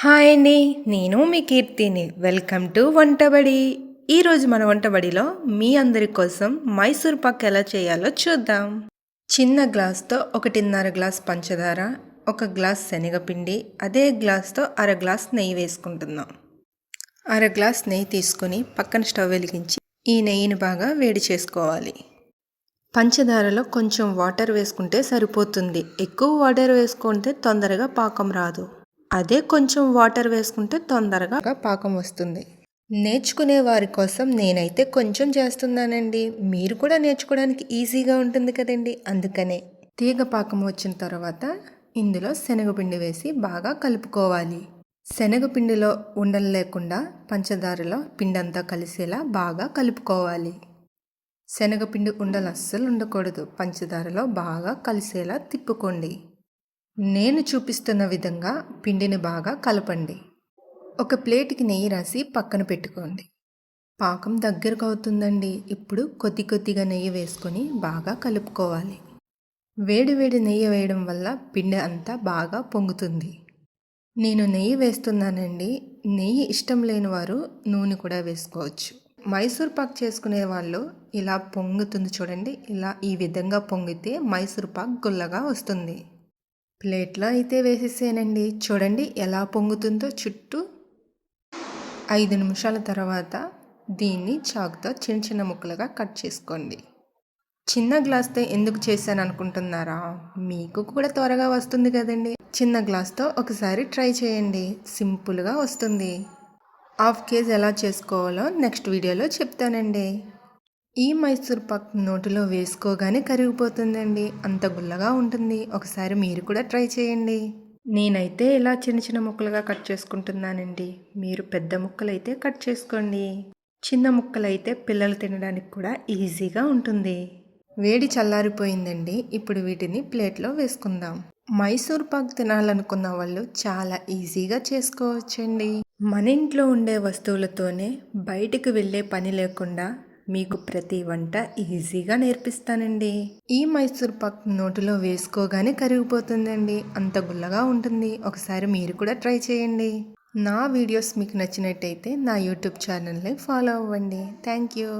Hi అండి నేను మీ కీర్తిని. Welcome to Vantabadi. ఈరోజు మన వంటబడిలో మీ అందరి కోసం మైసూర్ పాక్ ఎలా చేయాలో చూద్దాం. చిన్న గ్లాస్తో ఒకటిన్నర గ్లాస్ పంచదార ఒక గ్లాస్ శనగపిండి అదే గ్లాస్తో అర గ్లాస్ నెయ్యి వేసుకుంటున్నాం. అర గ్లాస్ నెయ్యి తీసుకొని పక్కన స్టవ్ వెలిగించి ఈ నెయ్యిని బాగా వేడి చేసుకోవాలి. పంచదారలో కొంచెం వాటర్ వేసుకుంటే సరిపోతుంది. ఎక్కువ వాటర్ వేసుకుంటే తొందరగా పాకం రాదు. అదే కొంచెం వాటర్ వేసుకుంటే తొందరగా పాకం వస్తుంది. నేర్చుకునే వారి కోసం నేనైతే కొంచెం చేస్తున్నానండి. మీరు కూడా నేర్చుకోవడానికి ఈజీగా ఉంటుంది కదండి. అందుకనే తీగ పాకం వచ్చిన తర్వాత ఇందులో శనగపిండి వేసి బాగా కలుపుకోవాలి. శనగపిండిలో ఉండలు లేకుండా పంచదారలో పిండి అంతా కలిసేలా బాగా కలుపుకోవాలి. శనగపిండి ఉండలు అస్సలు ఉండకూడదు. పంచదారలో బాగా కలిసేలా తిప్పుకోండి. నేను చూపిస్తున్న విధంగా పిండిని బాగా కలపండి. ఒక ప్లేట్కి నెయ్యి రాసి పక్కన పెట్టుకోండి. పాకం దగ్గరకు అవుతుందండి. ఇప్పుడు కొద్ది కొద్దిగా నెయ్యి వేసుకొని బాగా కలుపుకోవాలి. వేడి వేడి నెయ్యి వేయడం వల్ల పిండి అంతా బాగా పొంగుతుంది. నేను నెయ్యి వేస్తున్నానండి. నెయ్యి ఇష్టం లేని వారు నూనె కూడా వేసుకోవచ్చు. మైసూర్ పాక్ చేసుకునే వాళ్ళు ఇలా పొంగుతుంది చూడండి. ఇలా ఈ విధంగా పొంగితే మైసూర్ పాక్ గుల్లగా వస్తుంది. ప్లేట్లో అయితే వేసేసేనండి. చూడండి ఎలా పొంగుతుందో చుట్టూ. ఐదు నిమిషాల తర్వాత దీన్ని చాక్తో చిన్న చిన్న ముక్కలుగా కట్ చేసుకోండి. చిన్న గ్లాస్తో ఎందుకు చేశాను అనుకుంటున్నారా? మీకు కూడా త్వరగా వస్తుంది కదండి. చిన్న గ్లాస్తో ఒకసారి ట్రై చేయండి. సింపుల్గా వస్తుంది. హాఫ్ కేజీ ఎలా చేసుకోవాలో నెక్స్ట్ వీడియోలో చెప్తానండి. ఈ మైసూర్ పాక్ నోటిలో వేసుకోగానే కరిగిపోతుందండి. అంత గుల్లగా ఉంటుంది. ఒకసారి మీరు కూడా ట్రై చేయండి. నేనైతే ఇలా చిన్న చిన్న ముక్కలుగా కట్ చేసుకుంటున్నానండి. మీరు పెద్ద ముక్కలైతే కట్ చేసుకోండి. చిన్న ముక్కలైతే పిల్లలు తినడానికి కూడా ఈజీగా ఉంటుంది. వేడి చల్లారిపోయిందండి. ఇప్పుడు వీటిని ప్లేట్లో వేసుకుందాం. మైసూర్ పాక్ తినాలనుకున్న వాళ్ళు చాలా ఈజీగా చేసుకోవచ్చండి. మన ఇంట్లో ఉండే వస్తువులతోనే బయటికి వెళ్ళే పని లేకుండా మీకు ప్రతి వంట ఈజీగా నేర్పిస్తానండి. ఈ మైసూర్ పాక్ నోటిలో వేసుకోగానే కరిగిపోతుందండి. అంత గుల్లగా ఉంటుంది. ఒకసారి మీరు కూడా ట్రై చేయండి. నా వీడియోస్ మీకు నచ్చినట్టయితే నా యూట్యూబ్ ఛానల్ని ఫాలో అవ్వండి. Thank you.